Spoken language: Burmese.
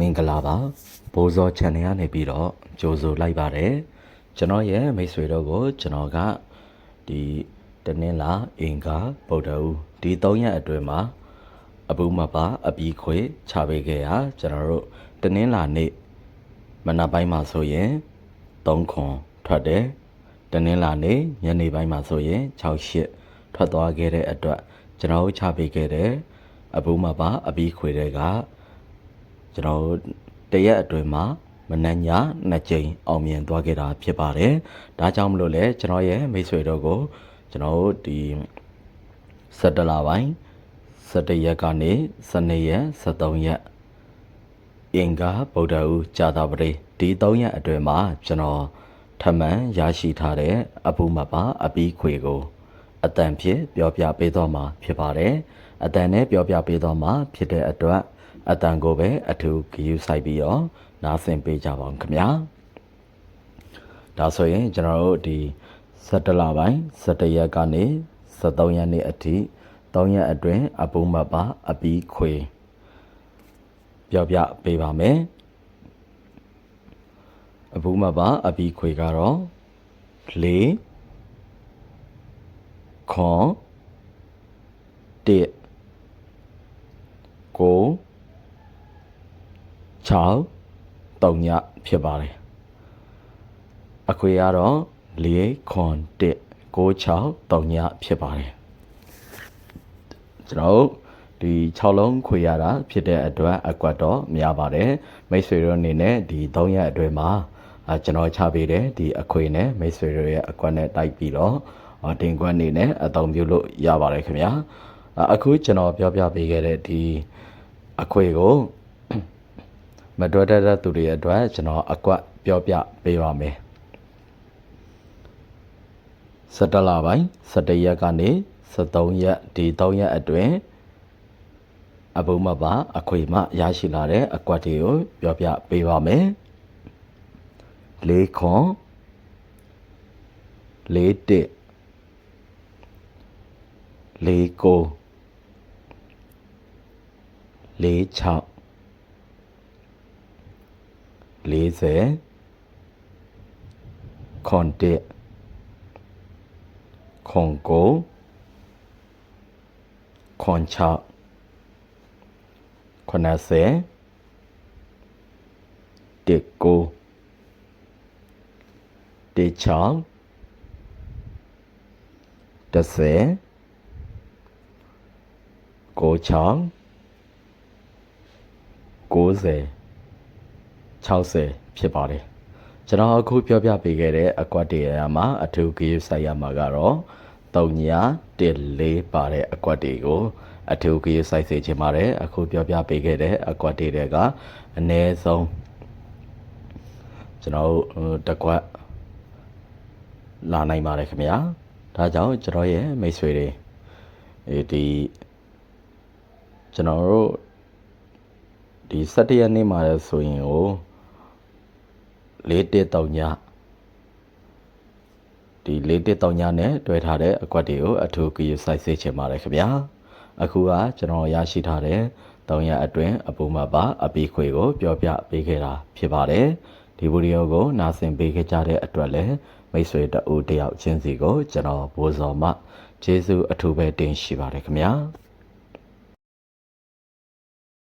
မင်္ဂလာပါဘိုးစော channel ကနေပြီးတော့ကြိုဆိုလိုက်ပါတယ်ကျွန်တော်ရဲ့မိတ်ဆွေတို့ကိုကျွန်တော်ကဒီတနင်္လာအင်္ဂါဗုဒ္ဓဦးဒီ၃ရက်အတွင်းမှာအပူမပါအပီခွေချပေးခဲ့ရကျွန်တော်တို့တနင်္လာနေ့မနက်ပိုင်းမှာဆိုရင်3ခွန်ထွက်တယ်တနင်္လာနေ့ညနေပိုင်းမှာဆိုရင်6 8ထွက်သွားခဲ့တဲ့အတွက်ကျွန်တော်တို့ချပေးခဲ့တဲ့အပူမပါအပီခွေတွေက ကျွန်တော်တို့တရက်အတွင်းမှာမနက်ညနှစ်ကြိမ်အောင်မြင်သွားခဲ့တာဖြစ်ပါတယ်။ဒါကြောင့်မလို့လဲကျွန်တော်ရဲ့မိတ်ဆွေတို့ကိုကျွန်တော်တို့ဒီ17လပိုင်း17ရက်ကနေ12ရက်13ရက်အင်္ဂါဗုဒ္ဓဦးကြာသပတေးဒီ3ရက်အတွင်းမှာကျွန်တော်ထပ်မံရရှိထားတဲ့အပူမပါအပီးခွေကိုအတန်ဖြစ်ပြောပြပေးသွားမှာဖြစ်ပါတယ်။အတန်နဲ့ပြောပြပေးသွားမှာဖြစ်တဲ့အတွက် အတန်ကိုပဲအထူးဂရုစိုက်ပြီးတော့နားဆင်ပေးကြပါဦးခင်ဗျာ။ဒါဆိုရင်ကျွန်တော်တို့ဒီ17လပိုင်း17ရက်ကနေ73ရက်နေ့အထိ3ရက်အတွင်းအပူမပါအပီးခွေပြောပြပေးပါမယ်။အပူမပါအပီးခွေကတော့၄ခွန်တစ်ကို 6တုံညဖြစ်ပါတယ်အခွေကတော့၄ခွန်တစ်ကို6တုံညဖြစ်ပါတယ်ကျွန်တော်တို့ဒီ6လုံးခွေရတာဖြစ်တဲ့အတွက်အကွက်တော့များပါတယ်မိတ်ဆွေတို့အနေနဲ့ဒီ3ရက်အတွင်းမှာအာကျွန်တော်ချပေးတယ်ဒီအခွေနဲ့မိတ်ဆွေတို့ရဲ့အကွက်နဲ့တိုက်ပြီးတော့အာတင်ကွက်အနေနဲ့အသုံးပြုလို့ရပါတယ်ခင်ဗျာအာအခုကျွန်တော်ပြောပြပေးခဲ့တဲ့ဒီအခွေကို မတော်တတ်တဲ့သူတွေအတွက်ကျွန်တော်အကွက်ပြောပြပေးပါမယ်17လပိုင်း17ရက်ကနေ73ရက်ဒီ3ရက်အတွင်းအဘုံမပါအခွေမှရရှိလာတဲ့အကွက်တွေကိုပြောပြပေးပါမယ်လေးခွန်လေးတစ်လေးကိုလေး6 40ခွန်တစ်ခွန်ကိုခွန်6 90တစ်ကိုတစ်6 10ကို6 90 60ဖြစ်ပါတယ်ကျွန်တော်အခုပြောပြပေးခဲ့တဲ့အကွက်တွေရမှာအထူးဂရုစိုက်ရမှာကတော့3ည14ပါတဲ့အကွက်တွေကိုအထူးဂရုစိုက်စေချင်ပါတယ်အခုပြောပြပေးခဲ့တဲ့အကွက်တွေတွေကအနည်းဆုံးကျွန်တော်တို့တစ်ကွက်လာနိုင်ပါတယ်ခင်ဗျာဒါကြောင့်ကျွန်တော်ရဲ့မိတ်ဆွေတွေဒီကျွန်တော်တို့ဒီ17ရက်နေ့မှာဆိုရင်ကို ၄တက်တောင်ညဒီ၄တက်တောင်ညနဲ့တွဲထားတဲ့အကွက်တွေကိုအထူးကြည့်စိုက်စေချင်ပါတယ်ခင်ဗျာအခုကကျွန်တော်ရရှိထားတဲ့တောင်ရအတွင်းအပူမပါအပီခွေကို ပြောပြပေးခဲ့တာဖြစ်ပါတယ်ဒီဗီဒီယိုကိုနားဆင်ပေးခဲ့ကြတဲ့အတွက်လည်းမိတ်ဆွေတအူတယောက်ချင်းစီကို ကျွန်တော်ဘိုးစော်မှကျေးဇူးအထူးပဲတင်ရှိပါတယ်ခင်ဗျာ